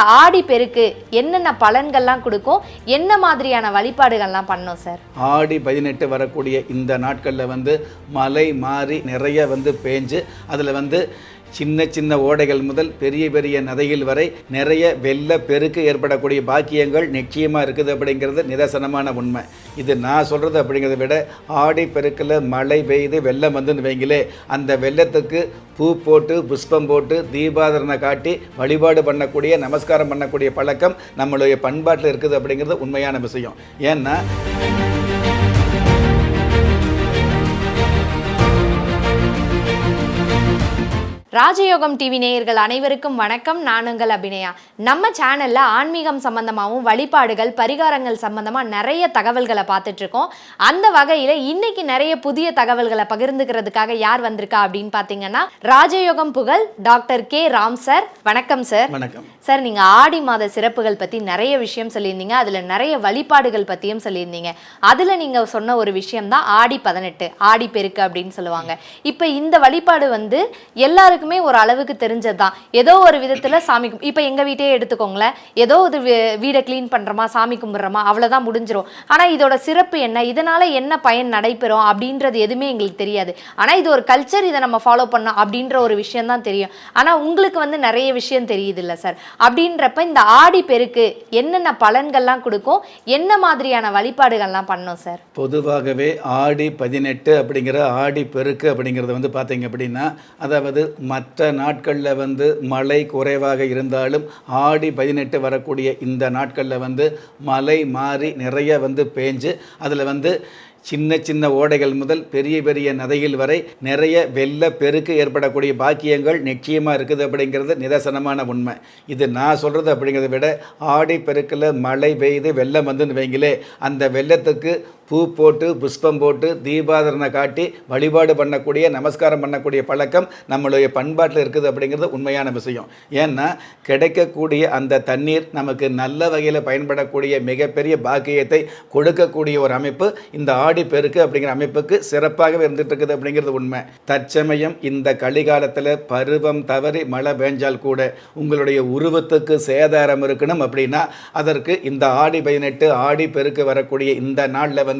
இந்த ஆடி பெருக்கு என்னென்ன பலன்கள்லாம் கொடுக்கும்? என்ன மாதிரியான வழிபாடுகள்லாம் பண்ணோம் சார்? ஆடி பதினெட்டு வரக்கூடிய இந்த நாட்களில் வந்து மழை மாறி நிறைய வந்து பேஞ்சு அதில் வந்து சின்ன சின்ன ஓடைகள் முதல் பெரிய பெரிய நதைகள் வரை நிறைய வெள்ள பெருக்கு ஏற்படக்கூடிய பாக்கியங்கள் நிச்சயமாக இருக்குது அப்படிங்கிறது நிதர்சனமான உண்மை. இது நான் சொல்கிறது அப்படிங்கிறத விட ஆடி பெருக்கில் மழை பெய்து வெள்ளம் வந்துன்னு வைங்களே அந்த வெள்ளத்துக்கு பூ போட்டு புஷ்பம் போட்டு தீபாதரனை காட்டி வழிபாடு பண்ணக்கூடிய நமஸ்காரம் பண்ணக்கூடிய பழக்கம் நம்மளுடைய பண்பாட்டில் இருக்குது அப்படிங்கிறது உண்மையான விஷயம். ஏன்னா ராஜயோகம் டிவி நேயர்கள் அனைவருக்கும் வணக்கம். நான் உங்கள் அபிநயா. நம்ம சேனல்ல ஆன்மீகம் சம்பந்தமாகவும் வழிபாடுகள் பரிகாரங்கள் சம்பந்தமா நிறைய தகவல்களை பார்த்துட்டு இருக்கோம். அந்த வகையில இன்னைக்கு நிறைய புதிய தகவல்களை பகிர்ந்துக்கிறதுக்காக யார் வந்திருக்கா அப்படின்னு பார்த்தீங்கன்னா ராஜயோகம் புகழ் டாக்டர் கே. ராம் சார். வணக்கம் சார். வணக்கம். சார் நீங்க ஆடி மாத சிறப்புகள் பத்தி நிறைய விஷயம் சொல்லியிருந்தீங்க. அதுல நிறைய வழிபாடுகள் பத்தியும் சொல்லியிருந்தீங்க. அதுல நீங்க சொன்ன ஒரு விஷயம் தான் ஆடி பதினெட்டு ஆடி பெருக்கு அப்படின்னு சொல்லுவாங்க. இப்ப இந்த வழிபாடு வந்து எல்லாருக்குமே ஒரு அளவுக்கு தெரிஞ்சதுதான். ஏதோ ஒரு விதத்துல சாமி கும்- இப்ப எங்க வீட்டையே எடுத்துக்கோங்களேன். ஏதோ ஒரு வீடை க்ளீன் பண்றோமா சாமி கும்பிட்றோமா அவ்வளவுதான் முடிஞ்சிடும் ஆனா இதோட சிறப்பு என்ன? இதனால என்ன பயன் நடைபெறும்? அப்படின்றது எதுவுமே எங்களுக்கு தெரியாது. ஆனா இது ஒரு கல்ச்சர் இதை நம்ம ஃபாலோ பண்ணோம் அப்படின்ற ஒரு விஷயம் தான் தெரியும். ஆனா உங்களுக்கு வந்து நிறைய விஷயம் தெரியுது இல்ல சார் அப்படின்றப்ப இந்த ஆடி பெருக்கு என்னென்ன பலன்கள்லாம் கொடுக்கும்? என்ன மாதிரியான வழிபாடுகள்லாம் பண்ணோம் சார் பொதுவாகவே ஆடி பதினெட்டு அப்படிங்கிற ஆடி பெருக்கு அப்படிங்கிறது வந்து பார்த்தீங்க அப்படின்னா அதாவது மற்ற நாட்களில் வந்து மழை குறைவாக இருந்தாலும் ஆடி பதினெட்டு வரக்கூடிய இந்த நாட்களில் வந்து மழை மாறி நிறைய வந்து பேஞ்சு அதில் வந்து சின்ன சின்ன ஓடைகள் முதல் பெரிய பெரிய நதைகள் வரை நிறைய வெள்ள பெருக்கு ஏற்படக்கூடிய பாக்கியங்கள் நிச்சயமாக இருக்குது அப்படிங்கிறது நிதர்சனமான உண்மை. இது நான் சொல்கிறது அப்படிங்கிறத விட ஆடி பெருக்கில் மழை பெய்து வெள்ளம் வந்துன்னு வைங்களே அந்த வெள்ளத்துக்கு பூ போட்டு புஷ்பம் போட்டு தீபாதரனை காட்டி வழிபாடு பண்ணக்கூடிய நமஸ்காரம் பண்ணக்கூடிய பழக்கம் நம்மளுடைய பண்பாட்டில் இருக்குது அப்படிங்கிறது உண்மையான விஷயம். ஏன்னா கிடைக்கக்கூடிய அந்த தண்ணீர் நமக்கு நல்ல வகையில் பயன்படக்கூடிய மிகப்பெரிய பாக்கியத்தை கொடுக்கக்கூடிய ஒரு அமைப்பு இந்த ஆடி பெருக்கு அப்படிங்கிற அமைப்புக்கு சிறப்பாகவே இருந்துட்டு இருக்குது அப்படிங்கிறது உண்மை. தற்சமயம் இந்த கலிகாலத்தில் பருவம் தவறி மழை பெஞ்சால் கூட உங்களுடைய உருவத்துக்கு சேதாரம் இருக்கணும் அப்படின்னா அதற்கு இந்த ஆடி பதினெட்டு ஆடி பெருக்கு வரக்கூடிய இந்த நாளில் வந்து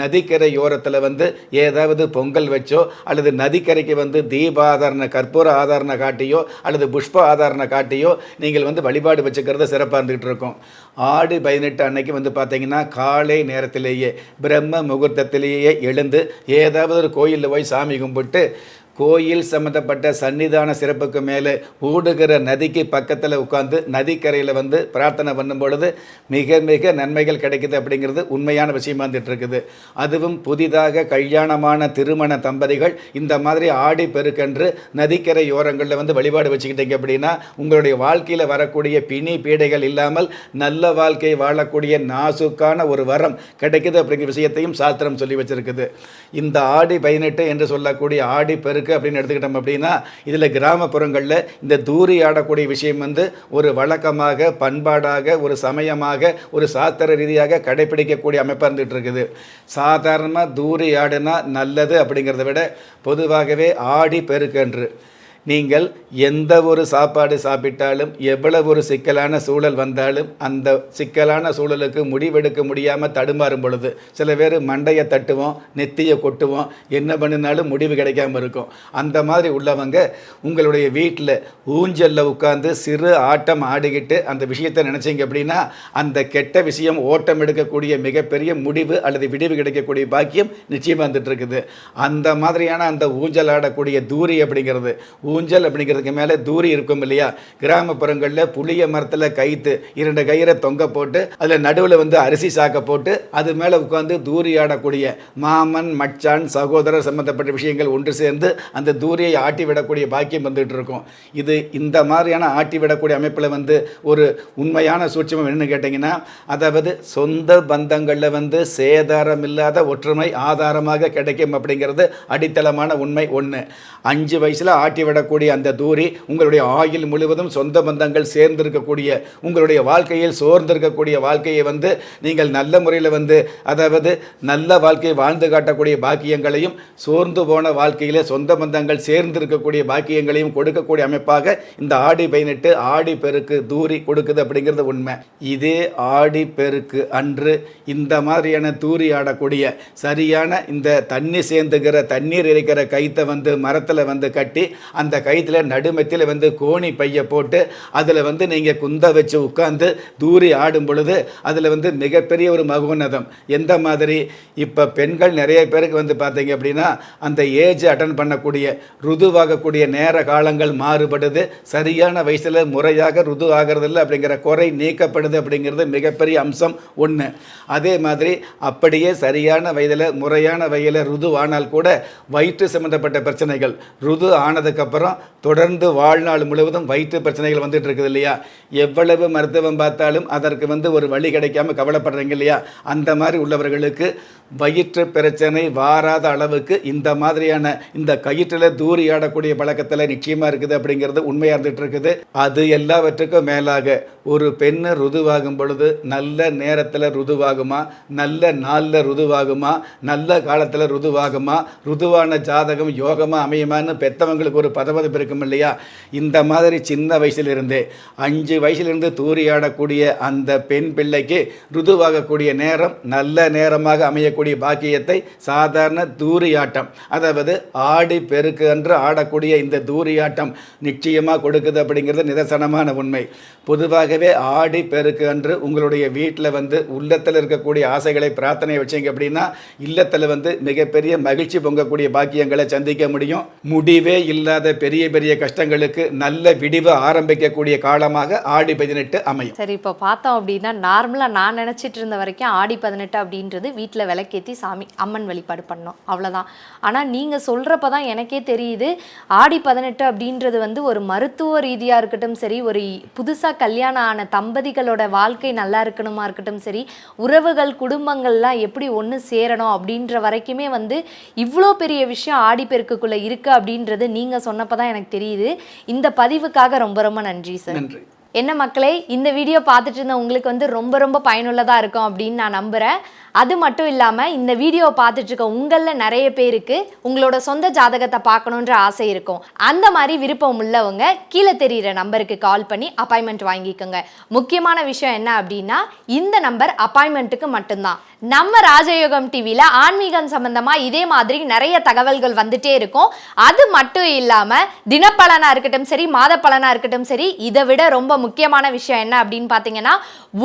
நதிக்கரை நதிக்கரையோரத்தில் வந்து ஏதாவது பொங்கல் வச்சோ அல்லது நதிக்கரைக்கு வந்து தீபாதாரண கற்பூர ஆதாரண காட்டியோ அல்லது புஷ்ப ஆதாரண காட்டியோ நீங்கள் வந்து வழிபாடு வச்சுக்கிறது சிறப்பாக இருந்துகிட்டு இருக்கும். ஆடி பதினெட்டு அன்னைக்கு வந்து பார்த்தீங்கன்னா காலை நேரத்திலேயே பிரம்ம முகூர்த்தத்திலேயே எழுந்து ஏதாவது ஒரு கோயிலில் போய் சாமி கும்பிட்டு கோயில் சம்மந்தப்பட்ட சன்னிதான சிறப்புக்கு மேலே ஊடுகிற நதிக்கு பக்கத்தில் உட்காந்து நதிக்கரையில் வந்து பிரார்த்தனை பண்ணும் பொழுது மிக மிக நன்மைகள் கிடைக்குது அப்படிங்கிறது உண்மையான விஷயமா இருந்துட்டு இருக்குது அதுவும் புதிதாக கல்யாணமான திருமண தம்பதிகள் இந்த மாதிரி ஆடி பெருக்கன்று நதிக்கரை யோரங்களில் வந்து வழிபாடு வச்சுக்கிட்டீங்க அப்படின்னா உங்களுடைய வாழ்க்கையில் வரக்கூடிய பிணி பீடைகள் இல்லாமல் நல்ல வாழ்க்கை வாழக்கூடிய நாசுக்கான ஒரு வரம் கிடைக்குது அப்படிங்கிற விஷயத்தையும் சாஸ்திரம் சொல்லி வச்சிருக்குது. இந்த ஆடி பதினெட்டு என்று சொல்லக்கூடிய ஆடி பெருக்க அப்படின்னு எடுத்துக்கிட்டோம் அப்படின்னா இதில் கிராமப்புறங்களில் இந்த தூரி ஆடக்கூடிய விஷயம் வந்து ஒரு வழக்கமாக பண்பாடாக ஒரு சமயமாக ஒரு சாஸ்திர ரீதியாக கடைபிடிக்கக்கூடிய அமைப்பாக இருந்துகிட்டு இருக்குது. சாதாரணமாக தூரி ஆடுனா நல்லது அப்படிங்கிறத விட பொதுவாகவே ஆடி பெருக்கன்று நீங்கள் எந்த ஒரு சாப்பாடு சாப்பிட்டாலும் எவ்வளவு ஒரு சிக்கலான சூழல் வந்தாலும் அந்த சிக்கலான சூழலுக்கு முடிவெடுக்க முடியாமல் தடுமாறும் பொழுது சில பேர் மண்டையை தட்டுவோம் நெத்தியை கொட்டுவோம் என்ன பண்ணினாலும் முடிவு கிடைக்காம இருக்கும். அந்த மாதிரி உள்ளவங்க உங்களுடைய வீட்டில் ஊஞ்சலில் உட்காந்து சிறு ஆட்டம் ஆடிக்கிட்டு அந்த விஷயத்தை நினச்சிங்க அப்படின்னா அந்த கெட்ட விஷயம் ஓட்டம் எடுக்கக்கூடிய மிகப்பெரிய முடிவு அல்லது விடிவு கிடைக்கக்கூடிய பாக்கியம் நிச்சயமாக வந்துட்டு இருக்குது. அந்த மாதிரியான அந்த ஊஞ்சல் ஆடக்கூடிய தூரி அப்படிங்கிறது ஊஞ்சல் அப்படிங்கிறதுக்கு மேலே தூரி இருக்கும் இல்லையா? கிராமப்புறங்களில் புளிய மரத்தில் கைத்து இரண்டு கயிறை தொங்க போட்டு அதில் நடுவில் வந்து அரிசி சாக்க போட்டு அது மேலே உட்காந்து தூரி ஆடக்கூடிய மாமன் மச்சான் சகோதரர் சம்பந்தப்பட்ட விஷயங்கள் ஒன்று சேர்ந்து அந்த தூரியை ஆட்டி விடக்கூடிய பாக்கியம் வந்துட்டு இருக்கும். இது இந்த மாதிரியான ஆட்டி விடக்கூடிய அமைப்பில் வந்து ஒரு உண்மையான சூட்சமம் என்னன்னு கேட்டிங்கன்னா அதாவது சொந்த பந்தங்களில் வந்து சேதாரம் இல்லாத ஒற்றுமை ஆதாரமாக கிடைக்கும் அப்படிங்கிறது அடித்தளமான உண்மை ஒன்று அஞ்சு வயசில் ஆட்டி விட ஏற்படக்கூடிய அந்த தூரி உங்களுடைய ஆயுள் முழுவதும் சொந்த பந்தங்கள் சேர்ந்திருக்கக்கூடிய உங்களுடைய வாழ்க்கையில் சோர்ந்திருக்கக்கூடிய வாழ்க்கையை வந்து நீங்கள் நல்ல முறையில் வந்து அதாவது நல்ல வாழ்க்கையை வாழ்ந்து காட்டக்கூடிய பாக்கியங்களையும் சோர்ந்து போன வாழ்க்கையில் சொந்த பந்தங்கள் சேர்ந்திருக்கக்கூடிய பாக்கியங்களையும் கொடுக்கக்கூடிய அமைப்பாக இந்த ஆடி பதினெட்டு ஆடி பெருக்கு தூரி கொடுக்குது அப்படிங்கிறது உண்மை. இதே ஆடி பெருக்கு அன்று இந்த மாதிரியான தூரி ஆடக்கூடிய சரியான இந்த தண்ணி சேர்ந்துக்கிற தண்ணீர் இருக்கிற கைத்தை வந்து மரத்தில் வந்து கட்டி அந்த அந்த கைத்தில் நடுமத்தில் வந்து கோணி பைய போட்டு அதில் வந்து நீங்கள் குந்த வச்சு உட்காந்து தூரி ஆடும் பொழுது அதில் வந்து மிகப்பெரிய ஒரு மகோன்னதம் எந்த மாதிரி? இப்போ பெண்கள் நிறைய பேருக்கு வந்து பார்த்தீங்க அப்படின்னா அந்த ஏஜ் அட்டன் பண்ணக்கூடிய ருதுவாகக்கூடிய நேர காலங்கள் மாறுபடுது. சரியான வயசில் முறையாக ருது ஆகிறதில்ல அப்படிங்கிற குறை நீக்கப்படுது அப்படிங்கிறது மிகப்பெரிய அம்சம் ஒன்று அதே மாதிரி அப்படியே சரியான வயதில் முறையான வயதில் ருது ஆனால் கூட வயிற்று சம்மந்தப்பட்ட பிரச்சனைகள் ருது ஆனதுக்கப்புறம் தொடர்ந்து வாழ்நாள் முழுவதும் வயிற்று பிரச்சனைகள் வந்துட்டு இருக்குது இல்லையா? எவ்வளவு மருத்துவம் பார்த்தாலும் அதற்கு வந்து ஒரு வழி கிடைக்காம கவலைப்படுறீங்க இல்லையா? அந்த மாதிரி உள்ளவர்களுக்கு வயிற்று பிரச்சனை வாராத அளவுக்கு இந்த மாதிரியான இந்த கயிற்றில் தூரி ஆடக்கூடிய பழக்கத்தில் நிச்சயமாக இருக்குது அப்படிங்கிறது உண்மையாக இருந்துட்டு இருக்குது. அது எல்லாவற்றுக்கும் மேலாக ஒரு பெண்ணு ருதுவாகும் பொழுது நல்ல நேரத்தில் ருதுவாகுமா? நல்ல நாளில் ருதுவாகுமா? நல்ல காலத்தில் ருதுவாகுமா? ருதுவான ஜாதகம் யோகமாக அமையுமான்னு பெற்றவங்களுக்கு ஒரு பதவதப்பு இருக்கும் இல்லையா? இந்த மாதிரி சின்ன வயசுலேருந்தே அஞ்சு வயசுலேருந்து தூரி ஆடக்கூடிய அந்த பெண் பிள்ளைக்கு ருதுவாகக்கூடிய நேரம் நல்ல நேரமாக அமையக்கூடிய பாக்கியத்தை சாதாரண தூரியாட்டம் அதாவது ஆடி பெருக்கு அன்று ஆடக்கூடிய இந்த தூரியாட்டம் நிச்சயமாக கொடுக்குது அப்படிங்கிறது நிதர்சனமான உண்மை. பொதுவாகவே ஆடி பெருக்கு அன்று உங்களுடைய வீட்டில் வந்து உள்ளத்தில் இருக்கக்கூடிய ஆசைகளை பிரார்த்தனை வச்சீங்க அப்படின்னா இல்லத்தில் வந்து மிகப்பெரிய மகிழ்ச்சி பொங்கக்கூடிய பாக்கியங்களை சந்திக்க முடியும். முடிவே இல்லாத பெரிய பெரிய கஷ்டங்களுக்கு நல்ல விடிவு ஆரம்பிக்கக்கூடிய காலமாக ஆடி பதினெட்டு அமையும். சரி இப்போ பார்த்தோம் அப்படின்னா நார்மலாக நான் நினச்சிட்டு இருந்த வரைக்கும் ஆடி பதினெட்டு அப்படின்றது வீட்டில் விளக்கேற்றி சாமி அம்மன் வழிபாடு பண்ணோம். அவ்வளோதான் ஆனால் நீங்கள் சொல்கிறப்ப தான் எனக்கே தெரியுது ஆடி பதினெட்டு அப்படின்றது வந்து ஒரு மருத்துவ ரீதியாக இருக்கட்டும் சரி ஒரு புதுசாக கல்யாணம் ஆன தம்பதிகளோட வாழ்க்கை நல்லா இருக்கணுமா இருக்கட்டும் சரி உறவுகள் குடும்பங்கள்லாம் எப்படி ஒன்று சேரணும் அப்படின்ற வரைக்குமே வந்து இவ்வளோ பெரிய விஷயம் ஆடிப்பெருக்குக்குள்ளே இருக்குது அப்படின்றது நீங்கள் சொன்ன சொன்னப்போ தான் எனக்கு தெரியுது. இந்த பதிவுக்காக ரொம்ப ரொம்ப நன்றி சார். நன்றி. என்ன மக்களே இந்த வீடியோ பார்த்துட்டு இருந்த உங்களுக்கு வந்து ரொம்ப ரொம்ப பயனுள்ளதாக இருக்கும் அப்படின்னு நான் நம்புகிறேன் அது மட்டும் இல்லாமல் இந்த வீடியோவை பார்த்துட்டு இருக்க உங்களில் நிறைய பேருக்கு உங்களோட சொந்த ஜாதகத்தை பார்க்கணுன்ற ஆசை இருக்கும். அந்த மாதிரி விருப்பம் உள்ளவங்க கீழே தெரிகிற நம்பருக்கு கால் பண்ணி அப்பாயின்மெண்ட் வாங்கிக்கோங்க. முக்கியமான விஷயம் என்ன அப்படின்னா இந்த நம்பர் அப்பாயின்மெண்ட்டுக்கு மட்டும்தான். நம்ம ராஜயோகம் டிவியில் ஆன்மீகம் சம்பந்தமாக இதே மாதிரி நிறைய தகவல்கள் வந்துட்டே இருக்கும். அது மட்டும் இல்லாமல் தினப்பலனாக இருக்கட்டும் சரி மாத பலனாக இருக்கட்டும் சரி இதை விட ரொம்ப முக்கியமான விஷயம் என்ன அப்படின்னு பார்த்தீங்கன்னா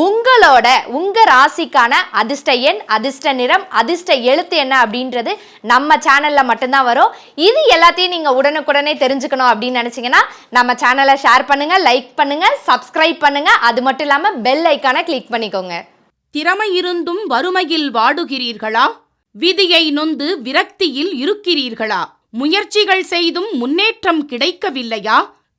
உங்களோட உங்கள் ராசிக்கான அதிர்ஷ்ட எண் அதிர்ஷ்ட நிறம் அதிர்ஷ்ட எழுத்து என்ன அப்படின்றது நம்ம சேனலில் மட்டும்தான் வரும். இது எல்லாத்தையும் நீங்கள் உடனுக்குடனே தெரிஞ்சுக்கணும் அப்படின்னு நினச்சிங்கன்னா நம்ம சேனலை ஷேர் பண்ணுங்கள் லைக் பண்ணுங்கள் சப்ஸ்கிரைப் பண்ணுங்கள் அது மட்டும் இல்லாமல் பெல் ஐக்கானை கிளிக் பண்ணிக்கோங்க. திறமை இருந்தும் வறுமையில் வாடுகிறீர்களா? விதியை நொந்து விரக்தியில் இருக்கிறீர்களா? முயற்சிகள் செய்தும் முன்னேற்றம் கிடைக்கவில்லையா?